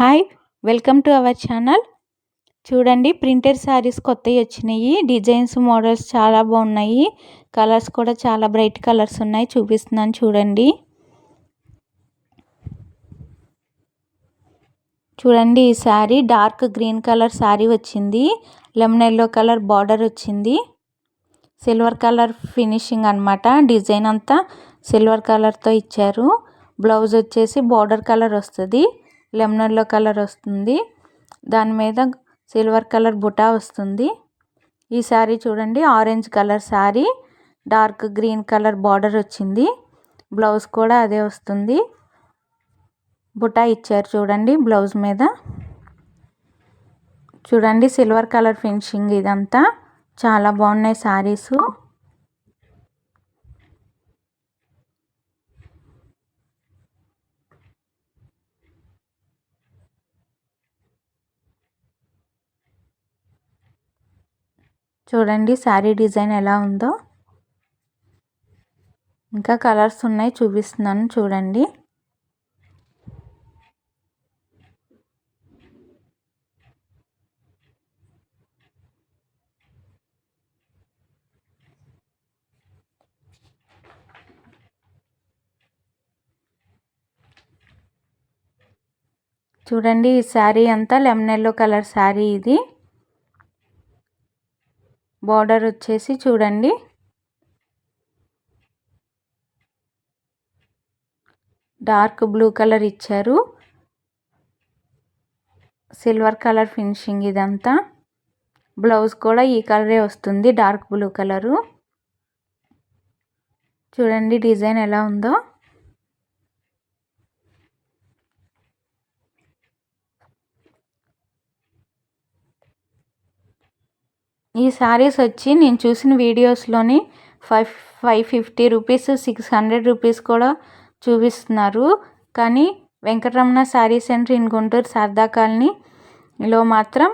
Hi welcome to our channel చూడండి printed saris కొత్తవి వచ్చినాయి. డిజైన్స్ మోడల్స్ చాలా బాగున్నాయి. కలర్స్ కూడా చాలా బ్రైట్ కలర్స్ ఉన్నాయి. చూపిస్తున్నాను చూడండి. చూడండి ఈ sari dark green colour sari వచ్చింది. లెమన్ ఎల్లో కలర్ బార్డర్ వచ్చింది. సిల్వర్ కలర్ ఫినిషింగ్ అనమాట డిజైన్ అంతా సిల్వర్ కలర్తో ఇచ్చారు. బ్లౌజ్ వచ్చేసి బార్డర్ కలర్ వస్తుంది. లెమన్ ఎల్లో కలర్ వస్తుంది. దాని మీద సిల్వర్ కలర్ బుటా వస్తుంది. ఈ శారీ చూడండి orange colour sari. Dark green colour border వచ్చింది. బ్లౌజ్ కూడా అదే వస్తుంది. బుటా ఇచ్చారు చూడండి బ్లౌజ్ మీద. చూడండి సిల్వర్ కలర్ ఫినిషింగ్ ఇదంతా. చాలా బాగున్నాయి శారీసు. చూడండి శారీ డిజైన్ ఎలా ఉందో. ఇంకా కలర్స్ ఉన్నాయి చూపిస్తున్నాను చూడండి. చూడండి ఈ శారీ అంతా లెమన్ ఎల్లో కలర్ శారీ ఇది. బార్డర్ వచ్చేసి చూడండి. డార్క్ బ్లూ కలర్ ఇచ్చారు. సిల్వర్ కలర్ ఫినిషింగ్ ఇదంతా. బ్లౌజ్ కూడా ఈ కలరే వస్తుంది డార్క్ బ్లూ కలరు. చూడండి డిజైన్ ఎలా ఉందో. ఈ శారీస్ వచ్చి నేను చూసిన వీడియోస్లోని five five fifty rupees six hundred rupees కూడా చూపిస్తున్నారు. కానీ వెంకటరమణ శారీ సెంటర్ ఇన్ గుంటూరు శారదా కాలనీలో మాత్రం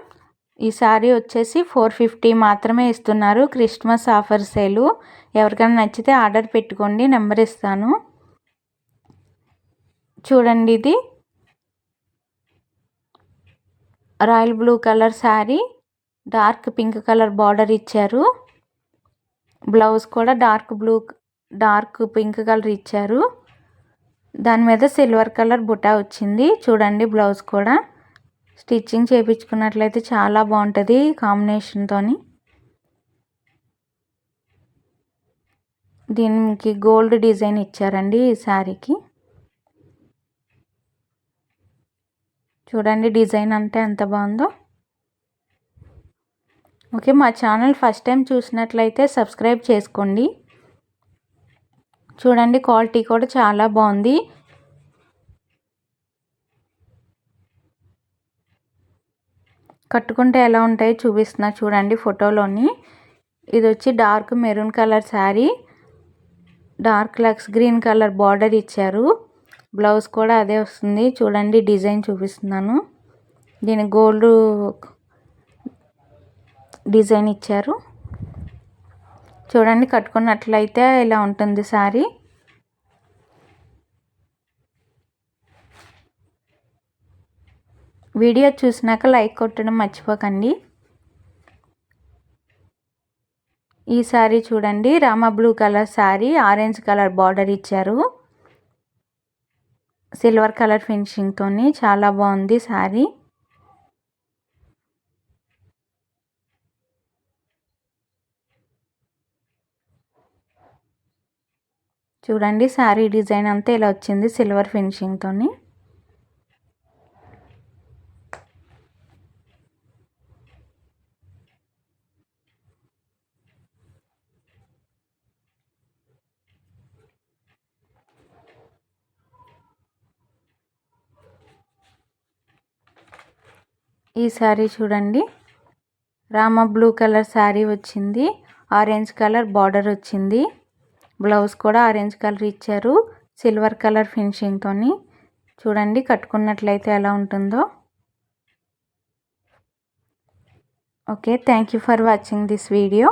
ఈ శారీ వచ్చేసి ఫోర్ ఫిఫ్టీ మాత్రమే ఇస్తున్నారు. క్రిస్మస్ ఆఫర్ సేలు. ఎవరికైనా నచ్చితే ఆర్డర్ పెట్టుకోండి నెంబర్ ఇస్తాను. చూడండి ఇది. Royal blue colour sari. Dark pink colour border ఇచ్చారు. బ్లౌజ్ కూడా dark blue dark pink colour ఇచ్చారు. దాని మీద సిల్వర్ కలర్ బుటా వచ్చింది. చూడండి బ్లౌజ్ కూడా. స్టిచ్చింగ్ చేయించుకున్నట్లయితే చాలా బాగుంటుంది కాంబినేషన్తో దీనికి గోల్డ్ డిజైన్ ఇచ్చారండి ఈ శారీకి. చూడండి డిజైన్ అంటే ఎంత బాగుందో. ఓకే మా ఛానల్ ఫస్ట్ టైం చూసినట్లయితే సబ్స్క్రైబ్ చేసుకోండి. చూడండి క్వాలిటీ కూడా చాలా బాగుంది. కట్టుకుంటే ఎలా ఉంటాయో చూపిస్తున్నా చూడండి ఫోటోలోని. ఇది వచ్చి dark maroon colour sari. Dark Lux green colour border ఇచ్చారు. బ్లౌజ్ కూడా అదే వస్తుంది. చూడండి డిజైన్ చూపిస్తున్నాను. దీని గోల్డ్ డిజైన్ ఇచ్చారు. చూడండి కట్టుకున్నట్లయితే ఇలా ఉంటుంది శారీ వీడియో చూసినాక లైక్ కొట్టడం మర్చిపోకండి. ఈ శారీ చూడండి Rama blue colour sari orange colour border ఇచ్చారు. సిల్వర్ కలర్ ఫినిషింగ్తో చాలా బాగుంది శారీ చూడండి శారీ డిజైన్ అంతా ఇలా వచ్చింది సిల్వర్ ఫినిషింగ్తో ఈ శారీ చూడండి రామ బ్లూ కలర్ శారీ వచ్చింది ఆరెంజ్ కలర్ బార్డర్ వచ్చింది. బ్లౌజ్ కూడా ఆరెంజ్ కలర్ ఇచ్చారు. సిల్వర్ కలర్ ఫినిషింగ్తో చూడండి కట్టుకున్నట్లయితే ఎలా ఉంటుందో. Okay thank you for watching this video.